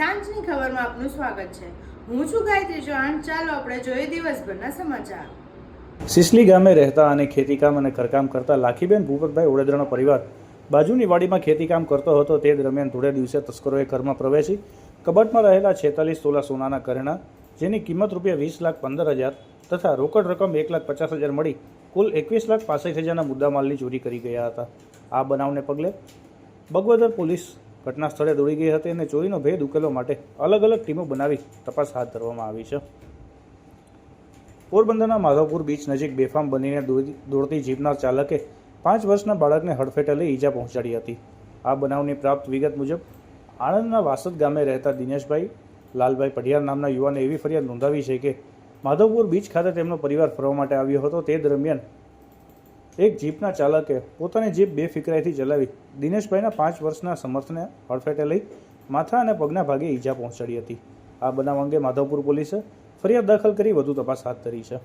આપનું સ્વાગત છે. હું છું ગાયત્રી ચૌહાણ. ચાલો આપણે જોઈએ દિવસભરના સમાચાર. સિસલી ગામે રહેતા અને ખેતીકામ અને ઘરકામ કરતા લાખીબેન ભૂપતભાઈ ઓડેદરાનો પરિવાર બાજુની વાડીમાં ખેતીકામ કરતો હતો તે દરમિયાન થોડે દિવસે તસ્કરોએ ઘરમાં પ્રવેશી કબાટમાં રહેલા છેતાલીસ તોલા સોનાના કરેણા જેની કિંમત રૂપિયા વીસ લાખ પંદર હજાર તથા રોકડ રકમ એક લાખ પચાસ હજાર મળી કુલ એકવીસ લાખ પાસઠ હજારના મુદ્દામાલની ચોરી કરી ગયા હતા. આ બનાવને પગલે બગવદર પોલીસ ઘટના સ્થળે દોડી ગઈ હતી અને ચોરીનો ભેદ ઉકેલવા માટે અલગ અલગ ટીમો બનાવી તપાસ હાથ ધરવામાં આવી છે. પોરબંદરના માધવપુર બીચ નજીક બેફામ બનીને દોડી- દોડતી જીપના ચાલકે પાંચ વર્ષના બાળકને હડફેટે લઈ ઈજા પહોંચાડી હતી. આ બનાવની પ્રાપ્ત વિગત મુજબ, આણંદના વાસદ ગામે રહેતા દિનેશભાઈ, લાલભાઈ પઢિયાર નામના યુવાને એવી ફરિયાદ નોંધાવી છે કે માધવપુર બીચ ખાતે તેમનો પરિવાર ફરવા માટે આવ્યો હતો. તે દરમિયાન એક જીપના ચાલકે પોતાની જીપ બેફિકરાઈથી ચલાવી દિનેશભાઈના પાંચ વર્ષના સમર્થને હડફેટે લઈ માથા અને પગના ભાગે ઈજા પહોંચાડી હતી. આ બનાવ અંગે માધવપુર પોલીસે ફરિયાદ દાખલ કરી વધુ તપાસ હાથ ધરી છે.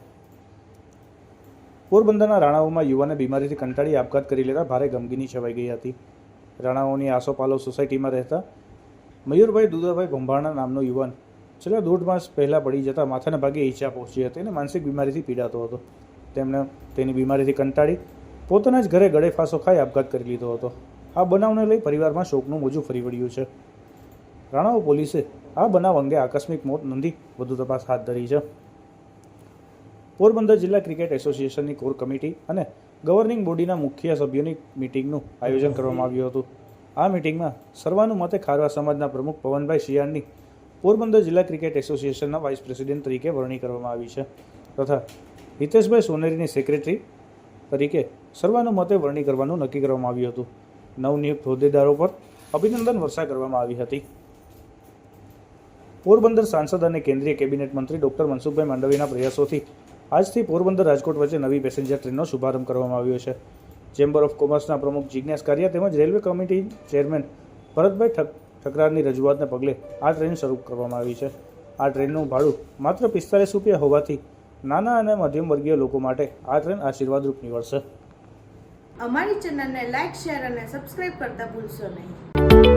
પોરબંદરના રાણાઓમાં યુવાને બીમારીથી કંટાળી આપઘાત કરી લેતા ભારે ગમગીની છવાઈ ગઈ હતી. રાણાઓની આસોપાલો સોસાયટીમાં રહેતા મયુરભાઈ દુદાભાઈ ભંભાણા નામનો યુવાન છેલ્લા દોઢ માસ પહેલાં પડી જતાં માથાના ભાગે ઈજા પહોંચી હતી અને માનસિક બીમારીથી પીડાતો હતો. તેમણે તેની બીમારીથી કંટાળી પોતાના જ ઘરે ગળે ફાંસો ખાઈ આપઘાત કરી લીધો હતો. આ બનાવને લઈ પરિવારમાં શોકનું મોજું ફરી વળ્યું છે. રાણાઓ પોલીસે આ બનાવ અંગે આકસ્મિક મોત નોંધી વધુ તપાસ હાથ ધરી છે. પોરબંદર જિલ્લા ક્રિકેટ એસોસિએશનની કોર કમિટી અને ગવર્નિંગ બોડીના મુખ્ય સભ્યોની મિટિંગનું આયોજન કરવામાં આવ્યું હતું. આ મિટિંગમાં સર્વાનુમતે ખારવા સમાજના પ્રમુખ પવનભાઈ શિયાળની પોરબંદર જિલ્લા ક્રિકેટ એસોસિએશનના વાઇસ પ્રેસિડેન્ટ તરીકે વરણી કરવામાં આવી છે તથા હિતેશભાઈ સોનેરીની સેક્રેટરી તરીકે સર્વાનુમતે વરણી કરવાનું નક્કી કરવામાં આવ્યું હતું. નવનિયુક્ત હોદ્દેદારો પર અભિનંદન વર્ષા કરવામાં આવી હતી. પોરબંદર સાંસદ અને કેન્દ્રીય કેબિનેટ મંત્રી ડોક્ટર મનસુખભાઈ માંડવીના પ્રયાસોથી આજથી પોરબંદર રાજકોટ વચ્ચે નવી પેસેન્જર ટ્રેનનો શુભારંભ કરવામાં આવ્યો છે. ચેમ્બર ઓફ કોમર્સના પ્રમુખ જિજ્ઞાસ કારિયા તેમજ રેલવે કમિટી ચેરમેન ભરતભાઈ ઠક, ઠકરારની રજૂઆતને પગલે આ ટ્રેન શરૂ કરવામાં આવી છે. આ ટ્રેનનું ભાડું માત્ર પિસ્તાલીસ રૂપિયા હોવાથી નાના અને મધ્યમ વર્ગીય લોકો માટે આ ટ્રેન આશીર્વાદરૂપ નીવડશે. અમારી ચેનલને લાઇક શેર અને સબસ્ક્રાઇબ કરતા ભૂલશો નહીં.